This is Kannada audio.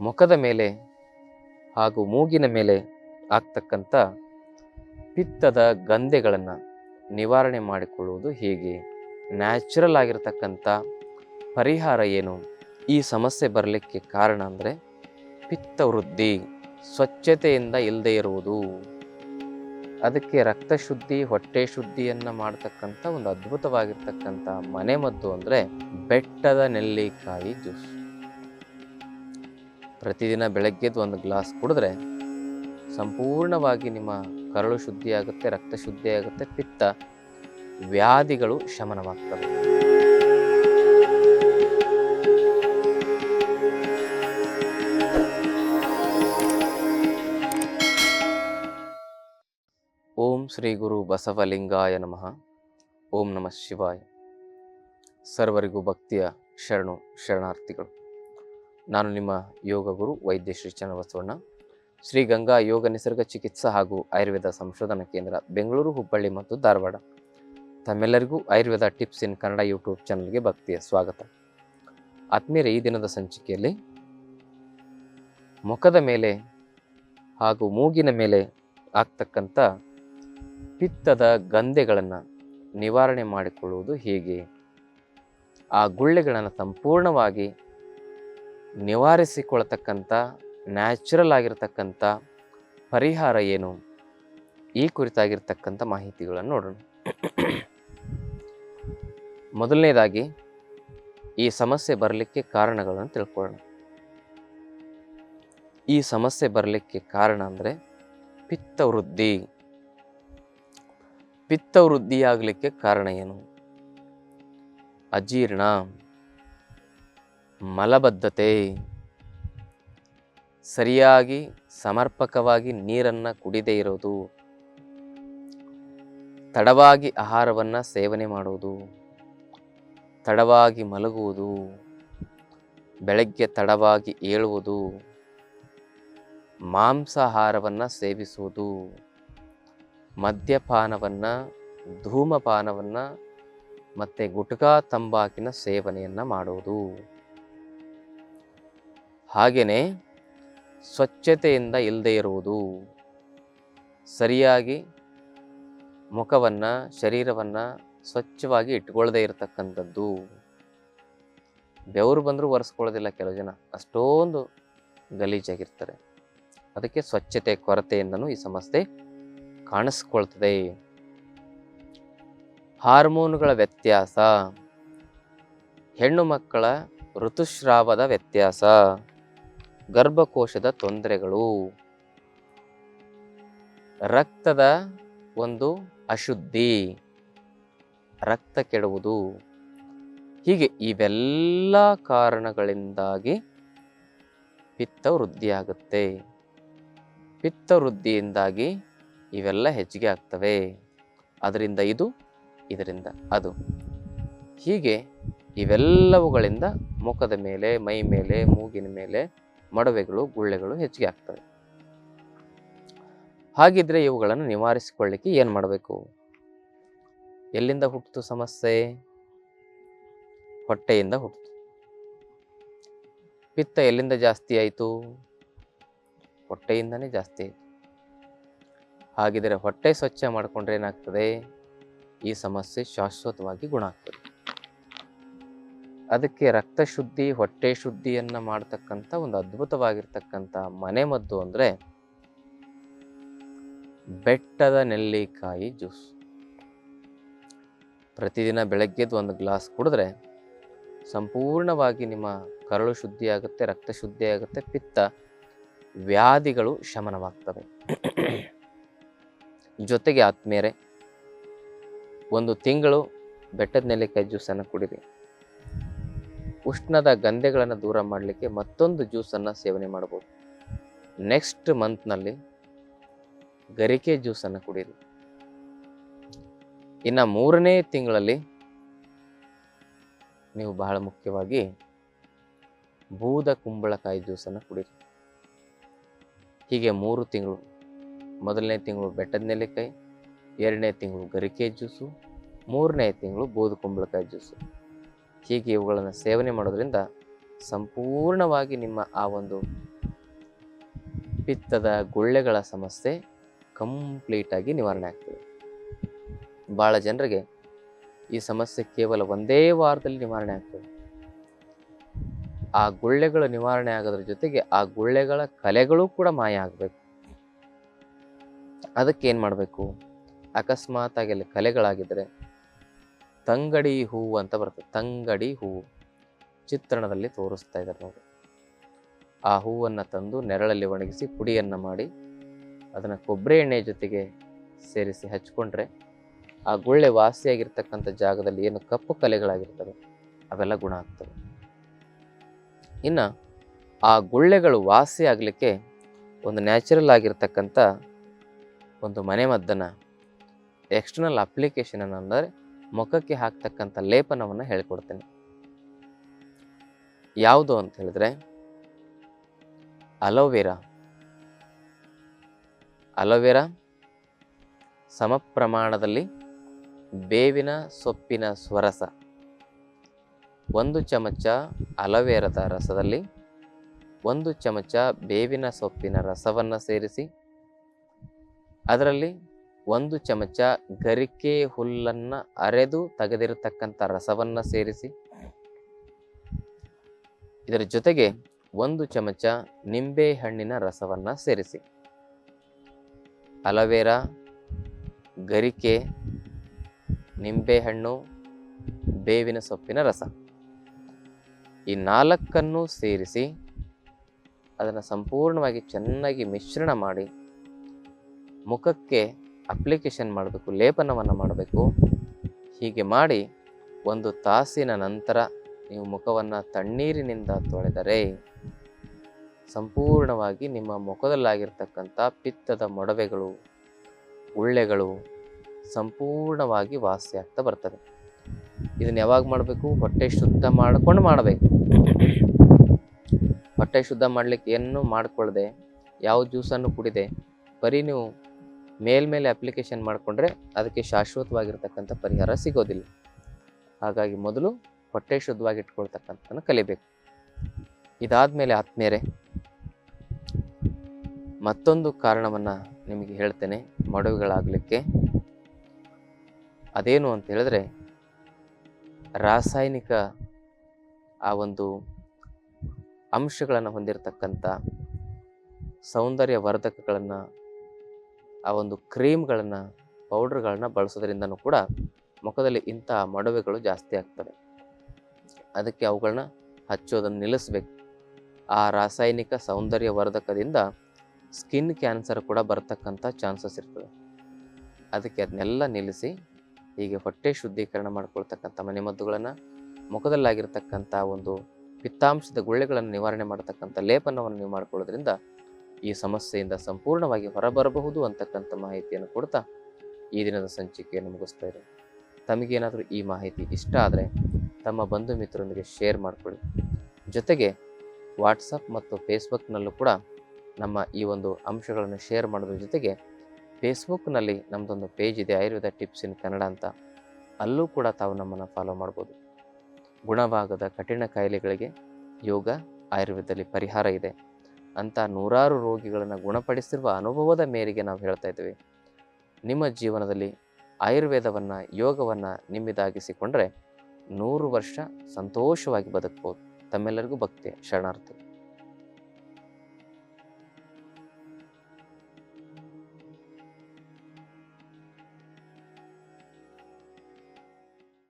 ಮುಖದ ಮೇಲೆ ಹಾಗೂ ಮೂಗಿನ ಮೇಲೆ ಆಗ್ತಕ್ಕಂಥ ಪಿತ್ತದ ಗಂಧೆಗಳನ್ನು ನಿವಾರಣೆ ಮಾಡಿಕೊಳ್ಳುವುದು ಹೇಗೆ? ನ್ಯಾಚುರಲ್ ಆಗಿರತಕ್ಕಂಥ ಪರಿಹಾರ ಏನು? ಈ ಸಮಸ್ಯೆ ಬರಲಿಕ್ಕೆ ಕಾರಣ ಅಂದರೆ ಪಿತ್ತ ವೃದ್ಧಿ, ಸ್ವಚ್ಛತೆಯಿಂದ ಇಲ್ಲದೆ ಇರುವುದು. ಅದಕ್ಕೆ ರಕ್ತ ಶುದ್ಧಿ, ಹೊಟ್ಟೆ ಶುದ್ಧಿಯನ್ನು ಮಾಡತಕ್ಕಂಥ ಒಂದು ಅದ್ಭುತವಾಗಿರ್ತಕ್ಕಂಥ ಮನೆಮದ್ದು ಅಂದರೆ ಬೆಟ್ಟದ ನೆಲ್ಲಿಕಾಯಿ ಜ್ಯೂಸ್. ಪ್ರತಿದಿನ ಬೆಳಗ್ಗೆದ್ದು ಒಂದು ಗ್ಲಾಸ್ ಕುಡಿದ್ರೆ ಸಂಪೂರ್ಣವಾಗಿ ನಿಮ್ಮ ಕರಳು ಶುದ್ಧಿಯಾಗುತ್ತೆ ರಕ್ತ ಶುದ್ಧಿ ಆಗುತ್ತೆ, ಪಿತ್ತ ವ್ಯಾಧಿಗಳು ಶಮನವಾಗ್ತವೆ. ಓಂ ಶ್ರೀ ಗುರು ಬಸವಲಿಂಗಾಯ ನಮಃ. ಓಂ ನಮಃ ಶಿವಾಯ. ಸರ್ವರಿಗೂ ಭಕ್ತಿಯ ಶರಣು, ಶರಣಾರ್ಥಿಗಳು. ನಾನು ನಿಮ್ಮ ಯೋಗ ಗುರು ವೈದ್ಯ ಶ್ರೀ ಚನ್ನಬಸವಣ್ಣ. ಶ್ರೀ ಗಂಗಾ ಯೋಗ ನಿಸರ್ಗ ಚಿಕಿತ್ಸಾ ಹಾಗೂ ಆಯುರ್ವೇದ ಸಂಶೋಧನಾ ಕೇಂದ್ರ, ಬೆಂಗಳೂರು, ಹುಬ್ಬಳ್ಳಿ ಮತ್ತು ಧಾರವಾಡ. ತಮ್ಮೆಲ್ಲರಿಗೂ Ayurveda tips in Kannada YouTube ಚಾನಲ್ಗೆ ಭಕ್ತಿಯ ಸ್ವಾಗತ. ಆತ್ಮೀಯರ, ಈ ದಿನದ ಸಂಚಿಕೆಯಲ್ಲಿ ಮುಖದ ಮೇಲೆ ಹಾಗೂ ಮೂಗಿನ ಮೇಲೆ ಆಗ್ತಕ್ಕಂಥ ಪಿತ್ತದ ಗಂದೆಗಳನ್ನು ನಿವಾರಣೆ ಮಾಡಿಕೊಳ್ಳುವುದು ಹೇಗೆ? ಆ ಗುಳ್ಳೆಗಳನ್ನು ಸಂಪೂರ್ಣವಾಗಿ ನಿವಾರಿಸಿಕೊಳ್ತಕ್ಕಂಥ ನ್ಯಾಚುರಲ್ ಆಗಿರ್ತಕ್ಕಂಥ ಪರಿಹಾರ ಏನು? ಈ ಕುರಿತಾಗಿರ್ತಕ್ಕಂಥ ಮಾಹಿತಿಗಳನ್ನು ನೋಡೋಣ. ಮೊದಲನೇದಾಗಿ, ಈ ಸಮಸ್ಯೆ ಬರಲಿಕ್ಕೆ ಕಾರಣಗಳನ್ನು ತಿಳ್ಕೊಳ್ಳೋಣ. ಈ ಸಮಸ್ಯೆ ಬರಲಿಕ್ಕೆ ಕಾರಣ ಅಂದರೆ ಪಿತ್ತವೃದ್ಧಿ. ಪಿತ್ತವೃದ್ಧಿಯಾಗಲಿಕ್ಕೆ ಕಾರಣ ಏನು? ಅಜೀರ್ಣ. ಮಲಬದ್ಧತೆ. ಸರಿಯಾಗಿ ಸಮರ್ಪಕವಾಗಿ ನೀರನ್ನು ಕುಡಿದೇ ಇರೋದು. ತಡವಾಗಿ ಆಹಾರವನ್ನು ಸೇವನೆ ಮಾಡುವುದು ತಡವಾಗಿ ಮಲಗುವುದು. ಬೆಳಗ್ಗೆ ತಡವಾಗಿ ಏಳುವುದು. ಮಾಂಸಾಹಾರವನ್ನು ಸೇವಿಸುವುದು. ಮದ್ಯಪಾನವನ್ನು, ಧೂಮಪಾನವನ್ನು ಮತ್ತು ಗುಟ್ಕಾ ತಂಬಾಕಿನ ಸೇವನೆಯನ್ನು ಮಾಡುವುದು ಹಾಗೆಯೇ ಸ್ವಚ್ಛತೆಯಿಂದ ಇಲ್ಲದೆ ಇರುವುದು. ಸರಿಯಾಗಿ ಮುಖವನ್ನು, ಶರೀರವನ್ನು ಸ್ವಚ್ಛವಾಗಿ ಇಟ್ಕೊಳ್ಳದೆ ಇರತಕ್ಕಂಥದ್ದು. ಬೆವರು ಬಂದರೂ ಒರೆಸ್ಕೊಳ್ಳೋದಿಲ್ಲ ಕೆಲವು ಜನ. ಅಷ್ಟೊಂದು ಗಲೀಜಾಗಿರ್ತಾರೆ. ಅದಕ್ಕೆ ಸ್ವಚ್ಛತೆ ಕೊರತೆಯಿಂದನೂ ಈ ಸಮಸ್ಯೆ ಕಾಣಿಸ್ಕೊಳ್ತದೆ. ಹಾರ್ಮೋನುಗಳ ವ್ಯತ್ಯಾಸ. ಹೆಣ್ಣು ಮಕ್ಕಳ ಋತುಸ್ರಾವದ ವ್ಯತ್ಯಾಸ. ಗರ್ಭಕೋಶದ ತೊಂದರೆಗಳು. ರಕ್ತದ ಒಂದು ಅಶುದ್ಧಿ. ರಕ್ತ ಕೆಡುವುದು. ಹೀಗೆ ಇವೆಲ್ಲ ಕಾರಣಗಳಿಂದಾಗಿ ಪಿತ್ತ ವೃದ್ಧಿಯಾಗುತ್ತೆ ಪಿತ್ತ ವೃದ್ಧಿಯಿಂದಾಗಿ ಇವೆಲ್ಲ ಹೆಚ್ಚಿಗೆ ಆಗ್ತವೆ. ಅದರಿಂದ ಇದು, ಇದರಿಂದ ಅದು. ಹೀಗೆ ಇವೆಲ್ಲವುಗಳಿಂದ ಮುಖದ ಮೇಲೆ, ಮೈ ಮೇಲೆ, ಮೂಗಿನ ಮೇಲೆ ಮೊಡವೆಗಳು, ಗುಳ್ಳೆಗಳು ಹೆಚ್ಚಿಗೆ ಆಗ್ತವೆ. ಹಾಗಿದ್ರೆ ಇವುಗಳನ್ನು ನಿವಾರಿಸಿಕೊಳ್ಳಿಕ್ಕೆ ಏನು ಮಾಡಬೇಕು? ಎಲ್ಲಿಂದ ಹುಟ್ಟಿತು ಸಮಸ್ಯೆ? ಹೊಟ್ಟೆಯಿಂದ ಹುಟ್ಟಿತು. ಪಿತ್ತ ಎಲ್ಲಿಂದ ಜಾಸ್ತಿ ಆಯಿತು? ಹೊಟ್ಟೆಯಿಂದನೇ ಜಾಸ್ತಿ ಆಯಿತು. ಹಾಗಿದ್ರೆ ಹೊಟ್ಟೆ ಸ್ವಚ್ಛ ಮಾಡಿಕೊಂಡ್ರೆ ಏನಾಗ್ತದೆ? ಈ ಸಮಸ್ಯೆ ಶಾಶ್ವತವಾಗಿ ಗುಣ ಆಗ್ತದೆ. ಅದಕ್ಕೆ ರಕ್ತ ಶುದ್ಧಿ ಹೊಟ್ಟೆ ಶುದ್ಧಿಯನ್ನು ಮಾಡ್ತಕ್ಕಂಥ ಒಂದು ಅದ್ಭುತವಾಗಿರ್ತಕ್ಕಂಥ ಮನೆಮದ್ದು ಅಂದರೆ ಬೆಟ್ಟದ ನೆಲ್ಲಿಕಾಯಿ ಜ್ಯೂಸ್. ಪ್ರತಿದಿನ ಬೆಳಗ್ಗೆದ್ದು ಒಂದು ಗ್ಲಾಸ್ ಕುಡಿದ್ರೆ ಸಂಪೂರ್ಣವಾಗಿ ನಿಮ್ಮ ಕರಳು ಶುದ್ಧಿ ಆಗುತ್ತೆ, ರಕ್ತ ಶುದ್ಧಿ ಆಗುತ್ತೆ, ಪಿತ್ತ ವ್ಯಾಧಿಗಳು ಶಮನವಾಗ್ತವೆ. ಜೊತೆಗೆ ಆತ್ಮೇರೆ ಒಂದು ತಿಂಗಳು ಬೆಟ್ಟದ ನೆಲ್ಲಿಕಾಯಿ ಜ್ಯೂಸನ್ನು ಕುಡಿರಿ. ಉಷ್ಣದ ಗಂಧೆಗಳನ್ನು ದೂರ ಮಾಡಲಿಕ್ಕೆ ಮತ್ತೊಂದು ಜ್ಯೂಸನ್ನು ಸೇವನೆ ಮಾಡ್ಬೋದು. ನೆಕ್ಸ್ಟ್ ಮಂತ್ನಲ್ಲಿ ಗರಿಕೆ ಜ್ಯೂಸನ್ನು ಕುಡಿಯಿರಿ ಇನ್ನು ಮೂರನೇ ತಿಂಗಳಲ್ಲಿ ನೀವು ಬಹಳ ಮುಖ್ಯವಾಗಿ ಬೂದ ಕುಂಬಳಕಾಯಿ ಜ್ಯೂಸನ್ನು ಕುಡಿರಿ. ಹೀಗೆ ಮೂರು ತಿಂಗಳು, ಮೊದಲನೇ ತಿಂಗಳು ಬೆಟ್ಟದ ನೆಲ್ಲಿಕಾಯಿ, ಎರಡನೇ ತಿಂಗಳು ಗರಿಕೆ ಜ್ಯೂಸು ಮೂರನೇ ತಿಂಗಳು ಬೂದು ಕುಂಬಳಕಾಯಿ ಜ್ಯೂಸು ಹೀಗೆ ಇವುಗಳನ್ನು ಸೇವನೆ ಮಾಡೋದ್ರಿಂದ ಸಂಪೂರ್ಣವಾಗಿ ನಿಮ್ಮ ಆ ಒಂದು ಪಿತ್ತದ ಗುಳ್ಳೆಗಳ ಸಮಸ್ಯೆ ಕಂಪ್ಲೀಟಾಗಿ ನಿವಾರಣೆ ಆಗ್ತದೆ. ಭಾಳ ಜನರಿಗೆ ಈ ಸಮಸ್ಯೆ ಕೇವಲ ಒಂದೇ ವಾರದಲ್ಲಿ ನಿವಾರಣೆ ಆಗ್ತದೆ. ಆ ಗುಳ್ಳೆಗಳು ನಿವಾರಣೆ ಆಗೋದ್ರ ಜೊತೆಗೆ ಆ ಗುಳ್ಳೆಗಳ ಕಲೆಗಳು ಕೂಡ ಮಾಯ ಆಗಬೇಕು. ಅದಕ್ಕೆ ಏನು ಮಾಡಬೇಕು? ಅಕಸ್ಮಾತ್ ಅಲ್ಲಿ ಕಲೆಗಳಾಗಿದ್ದರೆ ತಂಗಡಿ ಹೂವು ಅಂತ ಬರುತ್ತೆ. ತಂಗಡಿ ಹೂವು. ಚಿತ್ರಣದಲ್ಲಿ ತೋರಿಸ್ತಾ ಇದ್ದಾರೆ ನೋಡಿ. ಆ ಹೂವನ್ನು ತಂದು ನೆರಳಲ್ಲಿ ಒಣಗಿಸಿ ಪುಡಿಯನ್ನು ಮಾಡಿ ಅದನ್ನು ಕೊಬ್ಬರಿ ಎಣ್ಣೆ ಜೊತೆಗೆ ಸೇರಿಸಿ ಹಚ್ಕೊಂಡ್ರೆ ಆ ಗುಳ್ಳೆ ವಾಸಿಯಾಗಿರ್ತಕ್ಕಂಥ ಜಾಗದಲ್ಲಿ ಏನು ಕಪ್ಪು ಕಲೆಗಳಾಗಿರ್ತವೆ, ಅವೆಲ್ಲ ಗುಣ ಆಗ್ತವೆ. ಇನ್ನು ಆ ಗುಳ್ಳೆಗಳು ವಾಸಿ ಆಗಲಿಕ್ಕೆ ಒಂದು ನ್ಯಾಚುರಲ್ ಆಗಿರ್ತಕ್ಕಂಥ ಒಂದು ಮನೆಮದ್ದನ್ನು ಎಕ್ಸ್ಟರ್ನಲ್ ಅಪ್ಲಿಕೇಶನ್ ಅಂದರೆ ಮುಖಕ್ಕೆ ಹಾಕ್ತಕ್ಕಂಥ ಲೇಪನವನ್ನು ಹೇಳ್ಕೊಡ್ತೇನೆ. ಯಾವುದು ಅಂತ ಹೇಳಿದ್ರೆ, ಅಲೋವೆರಾ. ಅಲೋವೆರಾ ಸಮ ಪ್ರಮಾಣದಲ್ಲಿ ಬೇವಿನ ಸೊಪ್ಪಿನ ಸ್ವರಸ. ಒಂದು ಚಮಚ ಅಲೋವೆರಾದ ರಸದಲ್ಲಿ ಒಂದು ಚಮಚ ಬೇವಿನ ಸೊಪ್ಪಿನ ರಸವನ್ನು ಸೇರಿಸಿ, ಅದರಲ್ಲಿ ಒಂದು ಚಮಚ ಗರಿಕೆ ಹುಲ್ಲನ್ನು ಅರೆದು ತೆಗೆದಿರತಕ್ಕಂಥ ರಸವನ್ನು ಸೇರಿಸಿ. ಇದರ ಜೊತೆಗೆ ಒಂದು ಚಮಚ ನಿಂಬೆ ಹಣ್ಣಿನ ರಸವನ್ನು ಸೇರಿಸಿ. ಅಲವೇರಾ, ಗರಿಕೆ ನಿಂಬೆಹಣ್ಣು ಬೇವಿನ ಸೊಪ್ಪಿನ ರಸ. ಈ ನಾಲ್ಕನ್ನು ಸೇರಿಸಿ ಅದನ್ನು ಸಂಪೂರ್ಣವಾಗಿ ಚೆನ್ನಾಗಿ ಮಿಶ್ರಣ ಮಾಡಿ ಮುಖಕ್ಕೆ ಅಪ್ಲಿಕೇಶನ್ ಮಾಡಬೇಕು, ಲೇಪನವನ್ನು ಮಾಡಬೇಕು, ಹೀಗೆ ಮಾಡಿ ಒಂದು ತಾಸಿನ ನಂತರ ನೀವು ಮುಖವನ್ನು ತಣ್ಣೀರಿನಿಂದ ತೊಳೆದರೆ ಸಂಪೂರ್ಣವಾಗಿ ನಿಮ್ಮ ಮುಖದಲ್ಲಾಗಿರ್ತಕ್ಕಂಥ ಪಿತ್ತದ ಮೊಡವೆಗಳು, ಉಳ್ಳೆಗಳು ಸಂಪೂರ್ಣವಾಗಿ ವಾಸಿಯಾಗ್ತಾ ಬರ್ತದೆ. ಇದನ್ನು ಯಾವಾಗ ಮಾಡಬೇಕು? ಹೊಟ್ಟೆ ಶುದ್ಧ ಮಾಡಿಕೊಂಡು ಮಾಡಬೇಕು. ಹೊಟ್ಟೆ ಶುದ್ಧ ಮಾಡಲಿಕ್ಕೆ ಏನೂ ಮಾಡಿಕೊಳ್ಳದೆ ಯಾವ ಜ್ಯೂಸನ್ನು ಕುಡಿದೆ? ಬರೀ ನೀವು ಮೇಲ್ಮೇಲೆ ಅಪ್ಲಿಕೇಶನ್ ಮಾಡಿಕೊಂಡ್ರೆ ಅದಕ್ಕೆ ಶಾಶ್ವತವಾಗಿರ್ತಕ್ಕಂಥ ಪರಿಹಾರ ಸಿಗೋದಿಲ್ಲ. ಹಾಗಾಗಿ ಮೊದಲು ಹೊಟ್ಟೆ ಶುದ್ಧವಾಗಿ ಇಟ್ಕೊಳ್ತಕ್ಕಂಥದ್ದನ್ನು ಕಲಿಬೇಕು. ಇದಾದಮೇಲೆ ಆತ್ಮೇರೆ ಮತ್ತೊಂದು ಕಾರಣವನ್ನು ನಿಮಗೆ ಹೇಳ್ತೇನೆ, ಮೊಡವೆಗಳಾಗಲಿಕ್ಕೆ. ಅದೇನು ಅಂತ ಹೇಳಿದ್ರೆ, ರಾಸಾಯನಿಕ ಆ ಒಂದು ಅಂಶಗಳನ್ನು ಹೊಂದಿರತಕ್ಕಂಥ ಸೌಂದರ್ಯ ವರ್ಧಕಗಳನ್ನು ಆ ಒಂದು ಕ್ರೀಮ್ಗಳನ್ನು, ಪೌಡ್ರ್ಗಳನ್ನ ಬಳಸೋದ್ರಿಂದನೂ ಕೂಡ ಮುಖದಲ್ಲಿ ಇಂಥ ಮೊಡವೆಗಳು ಜಾಸ್ತಿ ಆಗ್ತವೆ. ಅದಕ್ಕೆ ಅವುಗಳನ್ನ ಹಚ್ಚೋದನ್ನು ನಿಲ್ಲಿಸ್ಬೇಕು. ಆ ರಾಸಾಯನಿಕ ಸೌಂದರ್ಯ ವರ್ಧಕದಿಂದ ಸ್ಕಿನ್ ಕ್ಯಾನ್ಸರ್ ಕೂಡ ಬರ್ತಕ್ಕಂಥ ಚಾನ್ಸಸ್ ಇರ್ತದೆ. ಅದಕ್ಕೆ ಅದನ್ನೆಲ್ಲ ನಿಲ್ಲಿಸಿ ಹೀಗೆ ಹೊಟ್ಟೆ ಶುದ್ಧೀಕರಣ ಮಾಡ್ಕೊಳ್ತಕ್ಕಂಥ ಮನೆಮದ್ದುಗಳನ್ನು, ಮುಖದಲ್ಲಾಗಿರ್ತಕ್ಕಂಥ ಒಂದು ಪಿತ್ತಾಂಶದ ಗುಳ್ಳೆಗಳನ್ನು ನಿವಾರಣೆ ಮಾಡತಕ್ಕಂಥ ಲೇಪನವನ್ನು ನೀವು ಮಾಡ್ಕೊಳ್ಳೋದ್ರಿಂದ ಈ ಸಮಸ್ಯೆಯಿಂದ ಸಂಪೂರ್ಣವಾಗಿ ಹೊರಬರಬಹುದು ಅಂತಕ್ಕಂಥ ಮಾಹಿತಿಯನ್ನು ಕೊಡ್ತಾ ಈ ದಿನದ ಸಂಚಿಕೆಯನ್ನು ಮುಗಿಸ್ತಾ ಇದೆ. ತಮಗೇನಾದರೂ ಈ ಮಾಹಿತಿ ಇಷ್ಟ ಆದರೆ ತಮ್ಮ ಬಂಧು ಮಿತ್ರರೊಂದಿಗೆ ಶೇರ್ ಮಾಡಿಕೊಳ್ಳಿ. ಜೊತೆಗೆ ವಾಟ್ಸಪ್ ಮತ್ತು ಫೇಸ್ಬುಕ್ನಲ್ಲೂ ಕೂಡ ನಮ್ಮ ಈ ಒಂದು ಅಂಶಗಳನ್ನು ಶೇರ್ ಮಾಡೋದ್ರ ಜೊತೆಗೆ ಫೇಸ್ಬುಕ್ನಲ್ಲಿ ನಮ್ಮದೊಂದು ಪೇಜ್ ಇದೆ, ಆಯುರ್ವೇದ ಟಿಪ್ಸ್ ಇನ್ ಕನ್ನಡ ಅಂತ. ಅಲ್ಲೂ ಕೂಡ ತಾವು ನಮ್ಮನ್ನು ಫಾಲೋ ಮಾಡ್ಬೋದು. ಗುಣವಾಗದ ಕಠಿಣ ಕಾಯಿಲೆಗಳಿಗೆ ಯೋಗ, ಆಯುರ್ವೇದದಲ್ಲಿ ಪರಿಹಾರ ಇದೆ. ಅಂತ ನೂರಾರು ರೋಗಿಗಳನ್ನು ಗುಣಪಡಿಸಿರುವ ಅನುಭವದ ಮೇರೆಗೆ ನಾವು ಹೇಳ್ತಾ ಇದ್ದೀವಿ. ನಿಮ್ಮ ಜೀವನದಲ್ಲಿ ಆಯುರ್ವೇದವನ್ನು, ಯೋಗವನ್ನು ನಿಮ್ಮಿದಾಗಿಸಿಕೊಂಡರೆ ನೂರು ವರ್ಷ ಸಂತೋಷವಾಗಿ ಬದುಕ್ಬೋದು. ತಮ್ಮೆಲ್ಲರಿಗೂ ಭಕ್ತಿ, ಶರಣಾರ್ಥಿ.